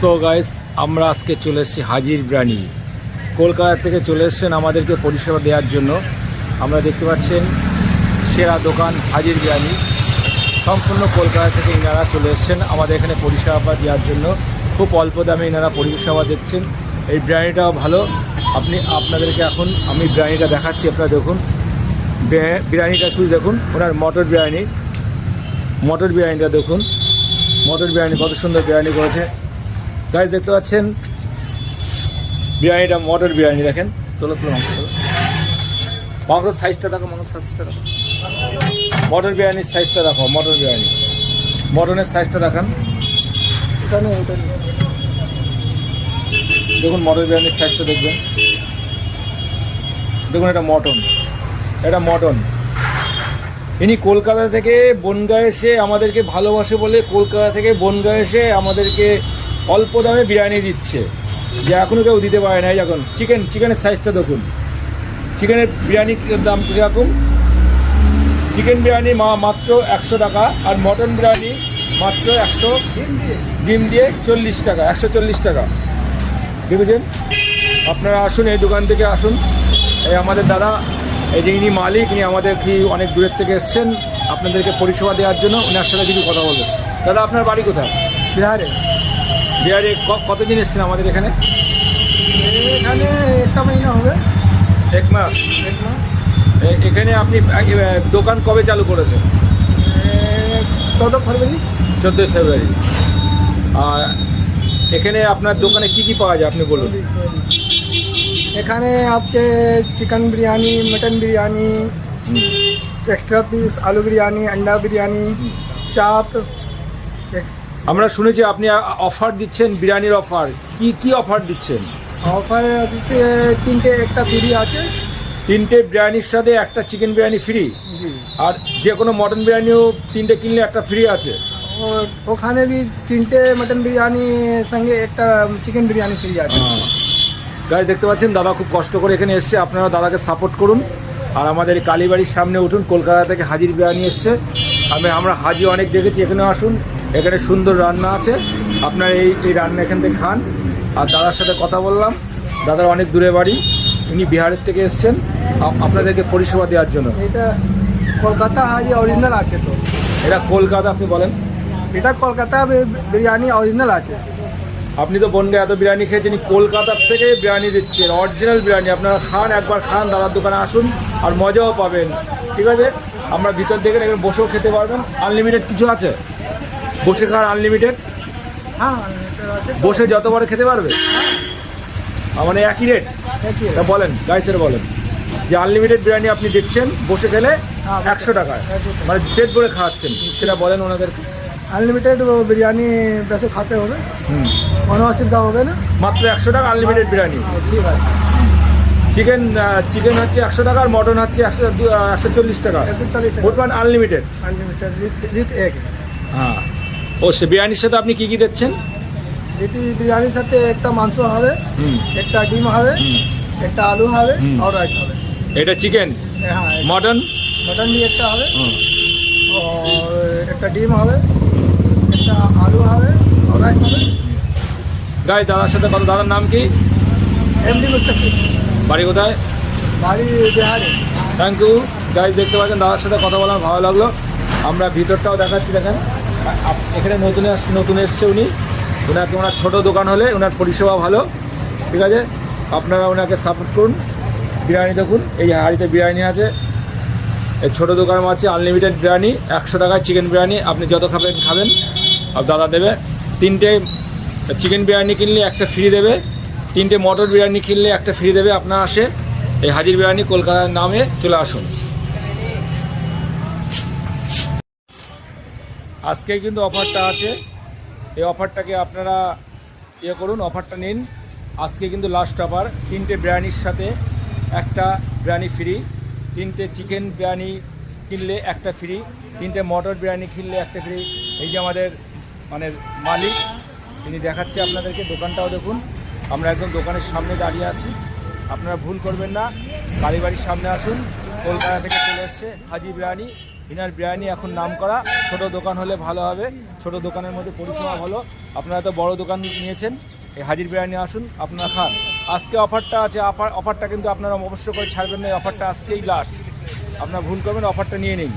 So guys আমরা আজকে চলে এসেছি হাজির বিরিয়ানি। কলকাতা থেকে চলে এসেছেন আমাদেরকে পরিষেবা দেওয়ার জন্য। আমরা দেখতে পাচ্ছেন সেরা দোকান হাজির বিরিয়ানি। সম্পূর্ণ কলকাতা থেকে ইনারা চলে এসেছেন আমাদের এখানে পরিষেবা দেওয়ার জন্য। খুব অল্প দামে ইনারা পরিষেবা দিচ্ছেন। এই বিরিয়ানিটাও ভালো। আপনি, আপনাদেরকে এখন আমি বিরিয়ানিটা দেখাচ্ছি, আপনারা দেখুন। বিরিয়ানিটা শুধু দেখুন, ওনার মটর বিরিয়ানি। মটর বিরিয়ানিটা দেখুন। মটর বিরিয়ানি কত সুন্দর বিরিয়ানি করেছে। গাইজ দেখতে পাচ্ছেন? বিরিয়ানিটা মটর বিরিয়ানি দেখেন। তোলো তোলো মাংস মাংসের সাইজটা দেখো মাংসের সাইজটা দেখো। মটর বিরিয়ানির সাইজটা দেখো মটর বিরিয়ানি। মটনের সাইজটা দেখান। এটা নেই ওটা নেই। দেখুন মটর বিরিয়ানির সাইজটা দেখবেন। দেখুন এটা মটন এটা মটন ইনি কলকাতা থেকে বনগাঁ এসে আমাদেরকে ভালোবাসে বলে কলকাতা থেকে বনগাঁ এসে আমাদেরকে অল্প দামে বিরিয়ানি দিচ্ছে। যে এখনও কেউ দিতে পারে না এখন চিকেন চিকেনের সাইজটা দেখুন। চিকেনের বিরিয়ানির দাম কীরকম? চিকেন বিরিয়ানি মা, মাত্র একশো টাকা আর মটন বিরিয়ানি মাত্র একশো ডিম দিয়ে চল্লিশ টাকা, একশো চল্লিশ টাকা। দেখেছেন? আপনারা আসুন এই দোকান থেকে আসুন। এই আমাদের দাদা, এই যে ইনি মালিক, ইনি আমাদের কি অনেক দূরের থেকে এসছেন আপনাদেরকে পরিষেবা দেওয়ার জন্য ওনার সাথে কিছু কথা বলব। দাদা, আপনার বাড়ি কোথায়? বিহারে। ইয়ারে কতদিন এসছেন আমাদের এখানে? এখানে একটা মাইনা হবে। এক মাস। এক মাস। এখানে আপনি দোকান কবে চালু করেছেন? চোদ্দ ফেব্রুয়ারি। চোদ্দোই ফেব্রুয়ারি। আর এখানে আপনার দোকানে কি কি পাওয়া যায় আপনি বলুন। এখানে আপকে chicken biryani mutton biryani extra piece আলু বিরিয়ানি আন্ডা বিরিয়ানি চাপ আমরা শুনেছি আপনি অফার দিচ্ছেন বিরিয়ানির অফার কি কি অফার দিচ্ছেন? অফারে তিনটে একটা বিরি আছে। তিনটে বিরিয়ানির সাথে একটা চিকেন বিরিয়ানি ফ্রি আর যে কোনো মটন বিরিয়ানিও তিনটে কিনলে একটা ফ্রি আছে? ওখানে বি তিনটে মটন বিরিয়ানি সঙ্গে একটা চিকেন বিরিয়ানি ফ্রি আছে। গাড়ি দেখতে পাচ্ছেন দাদা খুব কষ্ট করে এখানে এসছে। আপনারা দাদাকে সাপোর্ট করুন। আর আমাদের কালীবাড়ির সামনে উঠুন কলকাতা থেকে হাজির বিরিয়ানি এসছে। আমি আমরা হাজি অনেক দেখেছি এখানে আসুন। এখানে সুন্দর রান্না আছে। আপনার এই এই রান্না এখান থেকে খান। আর দাদার সাথে কথা বললাম। দাদার অনেক দূরে বাড়ি। উনি বিহারের থেকে এসছেন। আপনাদেরকে পরিষেবা দেওয়ার জন্য। এটা কলকাতা হাজি অরিজিনাল আছে তো। এটা কলকাতা আপনি বলেন। এটা কলকাতা বিরিয়ানি অরিজিনাল আছে। আপনি তো বনগাঁ এত বিরিয়ানি খেয়েছেন কলকাতার থেকে বিরিয়ানি দিচ্ছেন। অরিজিনাল বিরিয়ানি। আপনারা খান একবার খান দাদার দোকানে আসুন আর মজাও পাবেন। ঠিক আছে? আমরা ভিতর দেখেন এখানে বসেও খেতে পারবেন। আনলিমিটেড কিছু আছে? বসে খাওয়ার আনলিমিটেড হ্যাঁ বসে যতবার খেতে পারবে? মানে একই রেট তা বলেন গাইসের বলেন। যে আনলিমিটেড বিরিয়ানি আপনি দিচ্ছেন বসে খেলে হ্যাঁ, একশো টাকায় মানে পেট ভরে খাওয়াচ্ছেন। সেটা বলেন ওনাদেরকে। আনলিমিটেড বিরিয়ানি বেশি খাতে হবে। কোনো অসুবিধা হবে না। মাত্র একশো টাকা আনলিমিটেড বিরিয়ানি। হ্যাঁ, ঠিক আছে। চিকেন চিকেন হচ্ছে একশো টাকা আর মটন হচ্ছে একশো একশো চল্লিশ টাকা। একশো চল্লিশ টাকা। আনলিমিটেড আনলিমিটেড হ্যাঁ। ও সে বিরিয়ানির সাথে আপনি কি কি দিচ্ছেন? এটি বিরিয়ানির সাথে একটা মাংস হবে একটা ডিম হবে একটা আলু হবে আর রাইস হবে। এটা চিকেন? হ্যাঁ মটন? মটন দিয়ে একটা হবে। একটা ডিম হবে একটা আলু হবে আর রাইস হবে। গাই দাদার সাথে কথা দাদার নাম কি? এমডি মুস্তাকিম বাড়ি কোথায়? বাড়ি বিহারে। Thank you. গাই দেখতে পাচ্ছেন দাদার সাথে কথা বলার ভালো লাগল। আমরা ভিতরটাও দেখাচ্ছি দেখেন। এখানে নতুন নতুন এসছে উনি। ওনাকে ওনার ছোটো দোকান হলে ওনার পরিষেবা ভালো। ঠিক আছে? আপনারা ওনাকে সাপোর্ট করুন। বিরিয়ানি দেখুন, এই হাঁড়িতে বিরিয়ানি আছে। এই ছোটো দোকান আছে আনলিমিটেড বিরিয়ানি, একশো টাকায় চিকেন বিরিয়ানি। আপনি যত খাবেন খাবেন। আর দাদা দেবে তিনটে চিকেন বিরিয়ানি কিনলে একটা ফ্রি দেবে। তিনটে মটর বিরিয়ানি কিনলে একটা ফ্রি দেবে। আপনার আসে এই হাজির বিরিয়ানি কলকাতার নামে চলে আসুন। আজকে কিন্তু অফারটা আছে। এই অফারটাকে আপনারা ইয়ে করুন, অফারটা নিন। আজকে কিন্তু লাস্ট অফার তিনটে বিরিয়ানির সাথে একটা বিরিয়ানি ফ্রি তিনটে চিকেন বিরিয়ানি কিনলে একটা ফ্রি তিনটে মটর বিরিয়ানি কিনলে একটা ফ্রি এই যে আমাদের মানে মালিক, তিনি দেখাচ্ছে আপনাদেরকে, দোকানটাও দেখুন। আমরা একদম দোকানের সামনে দাঁড়িয়ে আছি। আপনারা ভুল করবেন না। কালীবাড়ির সামনে আসুন। কলকাতা থেকে চলে এসছে হাজি বিরিয়ানি। ইনার বিরিয়ানি এখন নাম করা ছোট দোকান হলে ভালো হবে। ছোট দোকানের মধ্যে পরিষেবা হলো আপনারা তো বড় দোকান নিয়েছেন। এই হাজির বিরিয়ানি আসুন, আপনারা খান। আজকে অফারটা আছে, অফার অফারটা কিন্তু আপনারা অবশ্য করে ছাড়বেন না। অফারটা আজকেই লাস্ট আপনারা ভুল করবেন, অফারটা নিয়ে নিন।